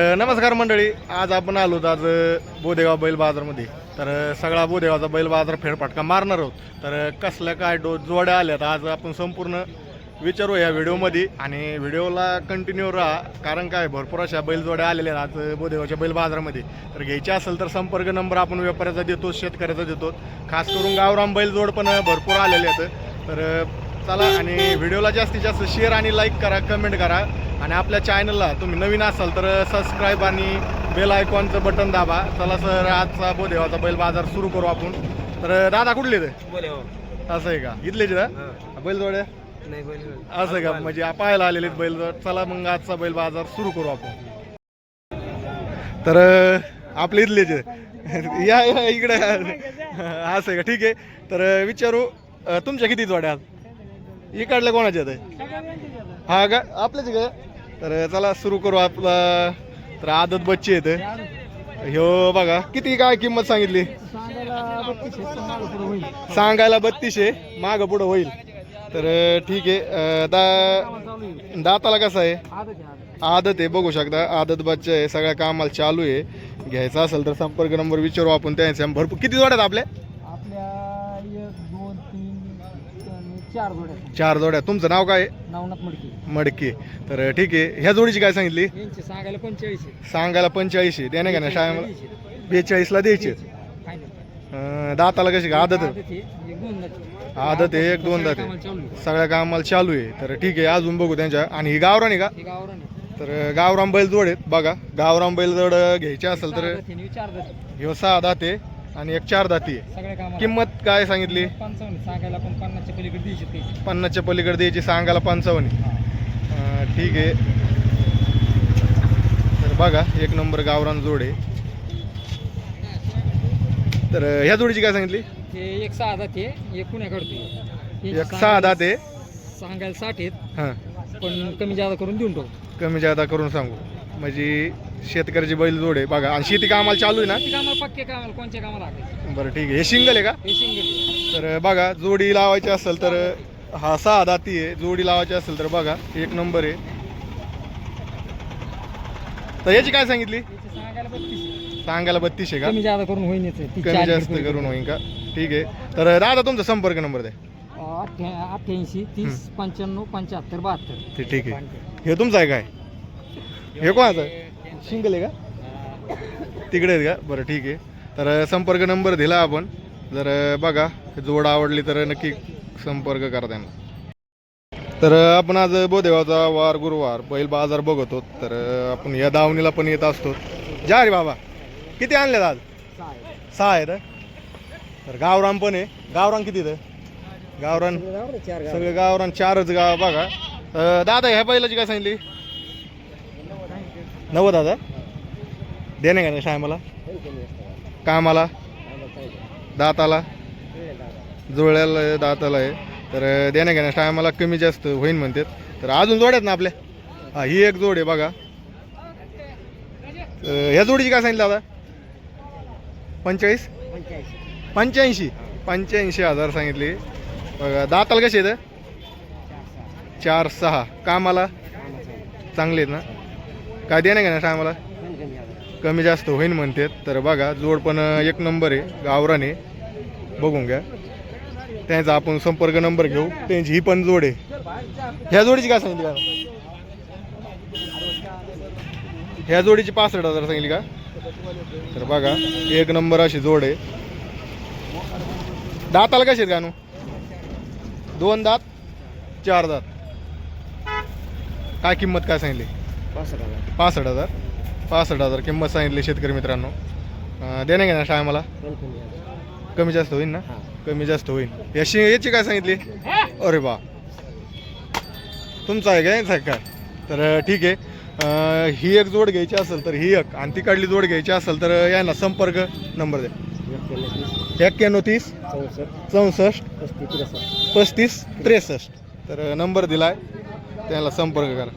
नमस्कार मंडळी. आज आपण आलो आज बोदेगाव बैल बाजारमध्ये. तर सगळा बोदेगावचा बैल बाजार फेरफटका मारणार आहोत. तर कसल्या काय डो जोड्या आल्यात आज आपण संपूर्ण विचारू या व्हिडिओमध्ये. आणि व्हिडिओला कंटिन्यू राहा कारण काय भरपूर अशा बैल जोड्या आलेल्या आहेत आज बोदेगावच्या बैल बाजारामध्ये. तर घ्यायचे असेल तर संपर्क नंबर आपण व्यापाऱ्याचा देतो शेतकऱ्याचा देतो. खास करून गावराम बैल जोड पण भरपूर आलेले आहेत. तर चला आणि व्हिडिओला जास्तीत जास्त शेअर आणि लाईक करा कमेंट करा. आणि आपल्या चॅनलला तुम्ही नवीन असाल तर सबस्क्राईब आणि बेल आयकॉनचं बटन दाबा. चला सर आजचा बोदेवाचा बैल बाजार सुरू करू आपण. तर दादा कुठले ते? हो. असं आहे का? इथलेच का बैल जोड्या? नाही बोले असं आहे का? म्हणजे पाहायला आलेले बैल चला मग आजचा बैल बाजार सुरू करू आपण. तर आपले इथलेच आहे. या इकडे. असं आहे का? ठीक आहे. तर विचारू तुमच्या किती जोड्या आहेत? इकडल्या कोणाच्या आहेत हा का? आपल्याच का? तर चला सुरू करू आपला. तर आदत बच्चे आहेत ह्यो बघा किती काय किंमत सांगितली? सांगायला बत्तीसशे माग पुढं होईल. तर ठीक आहे. दा दाताला कसं आहे? आदत आहे बघू शकता. आदत बच्चा आहे सगळ्या कामाला चालू आहे. घ्यायचा असेल तर संपर्क नंबर विचारू आपण त्यांचे. भरपूर किती जोड्यात आपल्या? चार जोड्या. चार जोड्या. तुमचं नाव काय? आहे? नवनाथ मडकी. मडके. तर ठीक आहे. ह्या जोडीची काय सांगितली? यांचे सांगायला पंचेचाळीस सांगायला पंचेचाळीसशे देणे का ना शाळेला बेचाळीसला द्यायचे. अं, दाताला कशी का? आदत आहे? आदत आहे. एक दोन दात आहे. सगळ्या कामाला चालू आहे. तर ठीक आहे. अजून बघू त्यांच्या. आणि ही गावरान आहे का तर गावराम बैल जोड आहेत. बघा. गावराम बैल जोड घ्यायचे असेल तर चार जाती ह्यो सहा दाते आणि एक चार दाती आहे. सगळ्या कामाला. किंमत काय सांगितली? पंचावन्न सांगायला पण पन्नासच्या पलीकडे द्यायचे पैसे पन्नासच्या पलीकडे द्यायची सांगायला पंचावन्न अं, ठीक आहे. तर बघा एक नंबर गावरान जोड आहे. तर अं, ह्या जोडीची काय सांगितली? ते एक सहा जाती आहे एक पुण्या काढतो एक सहा दाते सांगायला साठ आहेत. हां. पण कमी जादा करून देऊन टाकू. कमी जादा करून सांगू. म्हणजे शेतकऱ्याची बैल जोड आहे. बघा आणि शेती कामाला चालू आहे ना? किती कामाला पक्के कामाला कोणत्या कामाला हाकायचं बरं ठीक आहे. हे सिंगल आहे का? हे सिंगल तर बघा जोडी लावायची असेल तर हा सहा दाती आहे. जोडी लावायची असेल तर बघा एक नंबर आहे. तर याची काय सांगितली? याचे सांगायला बत्तीस सांगायला आहे का? कमी जादा करून होईन याचं. ती कमी चार जास्त करून होईल का? ठीक आहे. तर दादा तुमचा संपर्क नंबर द्या. अठ्ठ्या- अठ्ठ्याऐंशी तीस पंच्याण्णव पंच्याहत्तर बहात्तर. ते ठीक आहे. हे तुमचं आहे काय? हे कोणाचं आहे? सिंगल आहे का? तिकडे आहे का? बरं ठीक आहे. तर संपर्क नंबर दिला आपण. जर बघा जोड आवडली तर नक्की संपर्क करा त्यांना. तर आपण आज बोदेवाचा वार गुरुवार बैल बाजार बघतो. तर आपण या दावणीला पण येत असतो. जा रे बाबा. किती आणलेत आज? सहा आहेत तर गावरान पण आहे. गावरान किती आहे गावरान सगळे गावरान चारच गाव बघा. दादा ह्या बैलाची काय सांगितली? नव्वद दादा देणे का नाही मला कामाला? दाताला? जुळ्याला दाताला आहे. तर देणे का नाही? टायमाला कमी जास्त होईन म्हणतात. तर अजून जोड्यात ना आपल्या? हा ही एक जोड आहे बघा. ह्या जोडीची काय सांगितलं दादा? पंचेचाळीस? पंच्याऐंशी. पंच्याऐंशी हजार सांगितली. बघा दाताला कसे आहेत? चार सहा. कामाला? चांगले आहेत ना? काय देणे का ना टायमाला कमी जास्त होईन म्हणतात तर बघा जोड पण एक नंबर आहे. गावरान आहे. बघून घ्या. त्यांचा आपण संपर्क नंबर घेऊ. त्यांची ही पण जोड आहे. ह्या जोडीची काय सांगितली का? ह्या जोडीची पासष्ट हजार सांगितली का? तर बघा एक नंबर अशी जोड आहे. दाताला कसे आहेत गानू दोन दात चार दात. काय किंमत काय सांगितली? पासष्ट हजार. पासष्ट हजार. किंमत सांगितली शेतकरी मित्रांनो. देणे का ना टायमाला कमी जास्त. होईल ना? कमी जास्त होईल याची याची काय सांगितली? अरे बा. तुमचा आहे का? यांचा आहे काय तर ठीक आहे. ही एक जोड घ्यायची असेल तर ही एक. आणि तिकडली जोड घ्यायची असेल तर यांना संपर्क नंबर द्या. एक्क्याण्णव तीस. चौसष्ट. पस्तीस. त्रेसष्ट. तर नंबर दिलाय. त्याला संपर्क करा.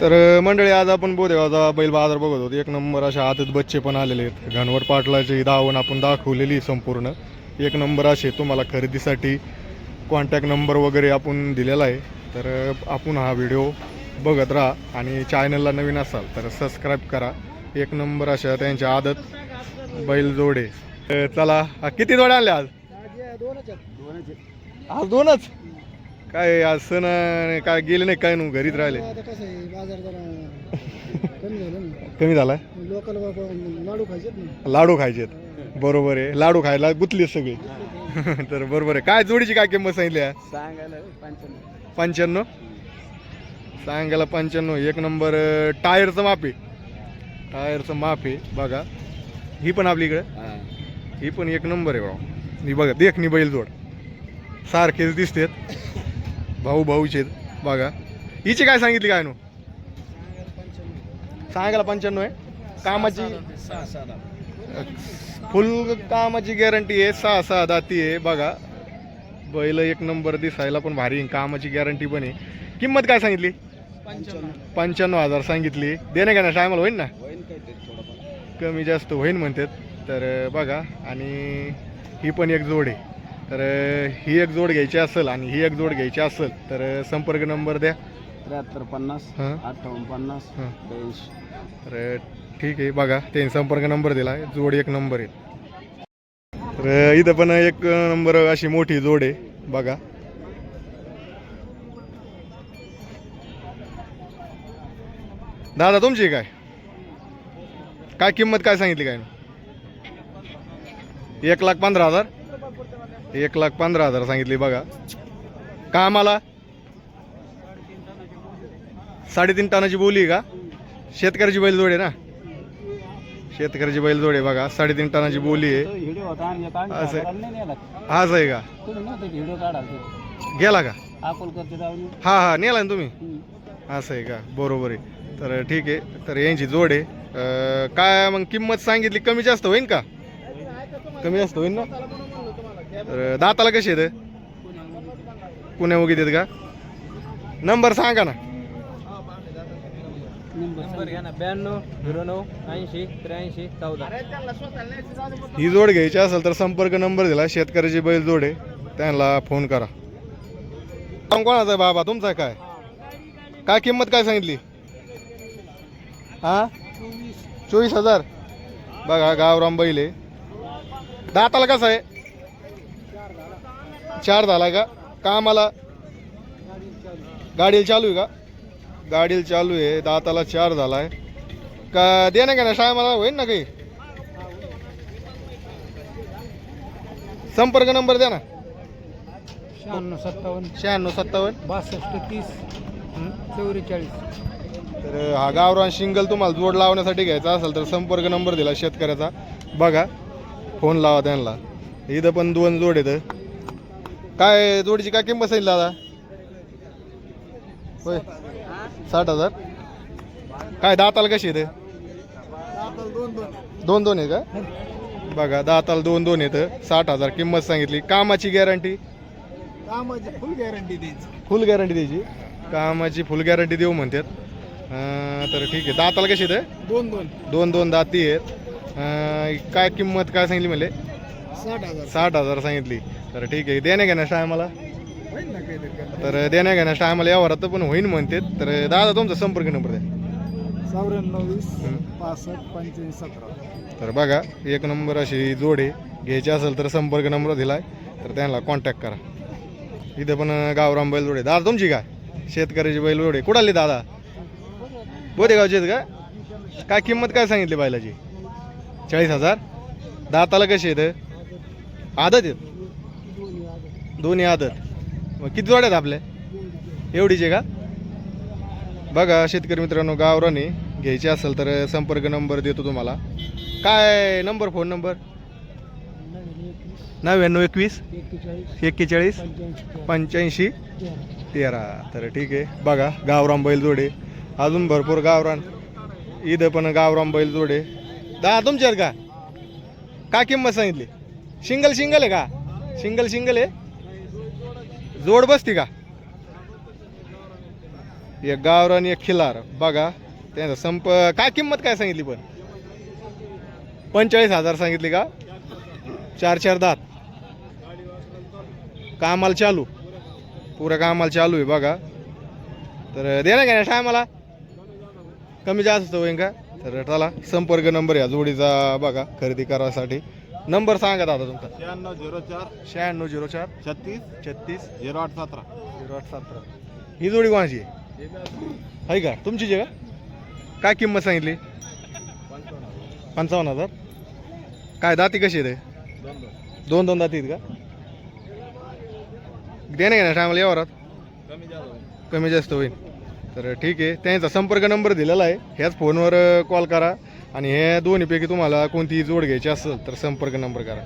तर मंडळी आज आपण बोदेगावचा बैल बाजार बघत होतो. एक नंबर अशा आदत बच्चे पण आलेले आहेत. घनवर पाटलाची धावण आपण दाखवलेली संपूर्ण. एक नंबर असे तुम्हाला खरेदीसाठी कॉन्टॅक्ट नंबर वगैरे आपण दिलेला आहे. तर आपण हा व्हिडिओ बघत राहा आणि चॅनलला नवीन असाल तर सबस्क्राईब करा. एक नंबर अशा त्यांच्या आदत बैल जोडे. चला किती जोड्या आणल्या आज? आज दोनच? काय आज सण अ, काय गेले नाही काय नव्ह घरीच राहिले. आता कसं आहे बाजार जरा कमी झालं ना. कमी झालाय? लोकल लाडू खायचे ना. लाडू खायचेत. बरोबर आहे. लाडू खायला गुतले सगळे. तर बरोबर आहे. काय जोडीची काय किंमत सांगितली आहे? सांगायला पंच्याण्णव. पंच्याण्णव? सांगायला पंच्याण्णव. एक नंबर अ, टायरचं माप आहे. टायरचं माप आहे बघा. ही पण आपली इकडे. ही. पण एक नंबर आहे भाऊ. ही बघा देखणी बैल जोड. सारखेच दिसतेत. भाऊ भाऊचे बघा. हिची काय सांगितली काय नो? सांगायला पंच्याण्णव आहे. कामाची फुल कामाची गॅरंटी आहे. सहा सहा दाती आहे. बघा. बैल एक नंबर दिसायला पण भारी कामाची गॅरंटी पण आहे. किंमत काय सांगितली? पंच्याण्णव पंच्याण्णव हजार सांगितली. देणे का ना टायमाला होईन ना? कमी जास्त होईन म्हणतात. तर बघा. आणि ही पण एक जोड आहे. तर ही एक जोड घ्यायची असेल आणि ही एक जोड घ्यायची असेल तर संपर्क नंबर द्या. त्र्याहत्तर पन्नास हां. अठ्ठावन्न पन्नास ब्याऐंशी. तर ठीक आहे बघा त्यांनी संपर्क नंबर दिला आहे जोड एक नंबर आहे. तर इथं पण एक नंबर अशी मोठी जोड आहे बघा. दादा तुमची काय? काय किंमत काय सांगितली काय? एक लाख पंधरा हजार? एक लाख पंधरा हजार सांगितली बघा. का आम्हाला? साडेतीन टनाची बोली आहे का? शेतकऱ्याची बैलजोड आहे ना? शेतकऱ्याची बैलजोड आहे बघा साडेतीन टनाची बोली आहे. असं आहे. आज आहे का? गेला का? हा हा नेला ना तुम्ही? असं आहे का? बरोबर आहे. तर ठीक आहे. तर यांची जोड आहे. काय मग किंमत सांगितली? कमी जास्त होईन का? कमी जास्त होईन ना? तर दाताला कशी येतं पुण्या उगी देत का? नंबर सांगा ना. ही जोड घ्यायची असेल तर संपर्क नंबर दिला. शेतकऱ्याची बैल जोड आहे. त्यांना फोन करा. कोणाचा आहे बाबा? तुमचा काय? काय किंमत काय सांगितली? हा? चोवीस हजार. बघा गावराम बैल आहे. दाताला कसं आहे? चार झाला का? कामाला गाडीला चालू आहे का? गाडीला चालू आहे. दाताला चार झालाय. का दे ना का ना शाळा मला होईन ना काही? संपर्क नंबर द्या ना. शहाण्णव सत्तावन्न. शहाण्णव सत्तावन्न. बासष्ट तीस. चौवेचाळीस. तर हा गावरान शिंगल तुम्हाला जोड लावण्यासाठी घ्यायचा असेल तर संपर्क नंबर दिला शेतकऱ्याचा. बघा फोन लावा त्यांना. इथं पण दोन जोड आहेत. काय जोडीची काय किंमत सांगितली दादा? होय. साठ हजार. काय दाताला कशी येते दोन दोन आहे का? बघा दाताला दोन दोन येतं साठ हजार किंमत सांगितली. कामाची गॅरंटी? कामाची फुल गॅरंटी द्यायची फुल गॅरंटी द्यायची. कामाची फुल गॅरंटी देऊ म्हणतात. तर ठीक आहे. दाताला कशी आहे दोन दोन. दोन दोन दाती आहेत. काय किंमत काय सांगितली म्हणले? साठ हजार. साठ हजार सांगितली. तर ठीक आहे देण्या ना काही तर देण्या घेण्यास टायमाला यावर पण होईन म्हणते. तर दादा तुमचा संपर्क नंबर द्या. चौऱ्याण्णव वीस. पासष्ट पंच्याऐंशी सतरा. तर बघा एक नंबर अशी जोड घ्यायची असेल तर संपर्क नंबर दिलाय. तर त्यांना कॉन्टॅक्ट करा. इथं पण गावराम बैल जोडे. दादा तुमची काय शेतकऱ्याची बैल जोडे. कुठं आली दादा? बोदेगावचे आहेत का? काय किंमत काय सांगितली बैलाची? चाळीस हजार? दाताला कशी आहेत? आदत आहेत? दोन्ही आदत. मग किती जोड्या आहेत आपल्या एवढीचे का? बघा शेतकरी मित्रांनो गावराने घ्यायचे असेल तर संपर्क नंबर देतो तुम्हाला. काय नंबर फोन नंबर? नव्याण्णव एकवीस. एक्केचाळीस. पंच्याऐंशी. तेरा. तर ठीक आहे. बघा गावराम बैल जोडे. अजून भरपूर गावरान. इथं पण गावराम बैल जोडे. दहा तुमच्यात का? काय किंमत सांगितली? सिंगल सिंगल आहे का? सिंगल सिंगल आहे? जोड बसती का? एक गावरान एक खिलार. बघा त्यांचा संप काय किंमत काय सांगितली पण? पंचेचाळीस हजार सांगितली का? चार चार दात कामाला चालू. पुरं कामाला चालू आहे बघा. तर देणार का टायमाला? कमी जास्त होईल का? तर चला संपर्क नंबर या जोडीचा बघा खरेदी करायसाठी. नंबर सांगा दादा तुमचा. शहाण्णव झिरो चार. शहाण्णव झिरो चार. छत्तीस. छत्तीस. झिरो आठ सतरा. झिरो आठ सतरा. ही जोडी कोणाची आहे? आहे का? तुमचीच आहे का? काय किंमत सांगितली? पंचावन्न हजार. काय दाती कशी आहे दोन दोन दाती आहेत का? देणे का नाही टायमाला यावरात कमी जास्त कमी जास्त होईल. तर ठीक आहे. त्यांचा संपर्क नंबर दिलेला आहे. ह्याच फोनवर कॉल करा. आणि हे दोन्हीपैकी तुम्हाला कोणतीही जोड घ्यायची असेल तर संपर्क नंबर करा.